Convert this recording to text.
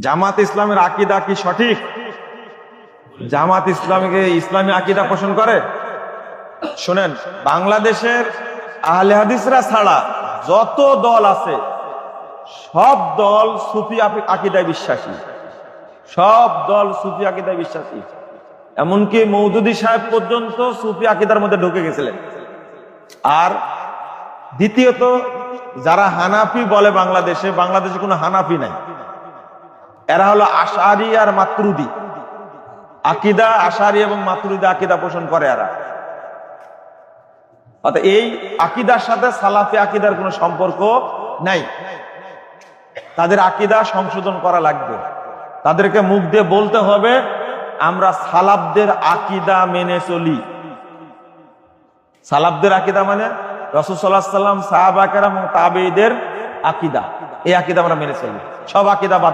জামাত ইসলামের আকিদা কি সঠিক? জামাত ইসলামকে ইসলামী আকিদা পোষণ করে? শোনেন, বাংলাদেশের আহলে হাদিসরা ছাড়া যত দল আছে, সব দল সুফি আকি- আকিদায় বিশ্বাসী। সব দল সুফি আকিদায় বিশ্বাসী। এমনকি মৌদুদি সাহেব পর্যন্ত সুফি আকিদার মধ্যে ঢুকে গেছিলেন। আর দ্বিতীয়ত, যারা হানাফি বলে বাংলাদেশে বাংলাদেশে কোনো হানাফি নাই। এরা হলো আশারি আর মাতরুদি। আকিদা, আশারি এবং মাতরুদি আকিদা পোষণ করে এরা। অর্থাৎ এই আকিদার সাথে সালাফি আকিদার কোনো সম্পর্ক নাই। তাদের আকিদা সংশোধন করা লাগবে। তাদেরকে মুখ দিয়ে বলতে হবে, আমরা সালাবদের আকিদা মেনে চলি। সালাবদের আকিদা মানে রসুসাল্লাহ সাল্লাম সাহাবাকেরাম এবং তাবেইদের আকিদা। এই আকিদা আমরা মেনে চলি। সব আকিদা বাদ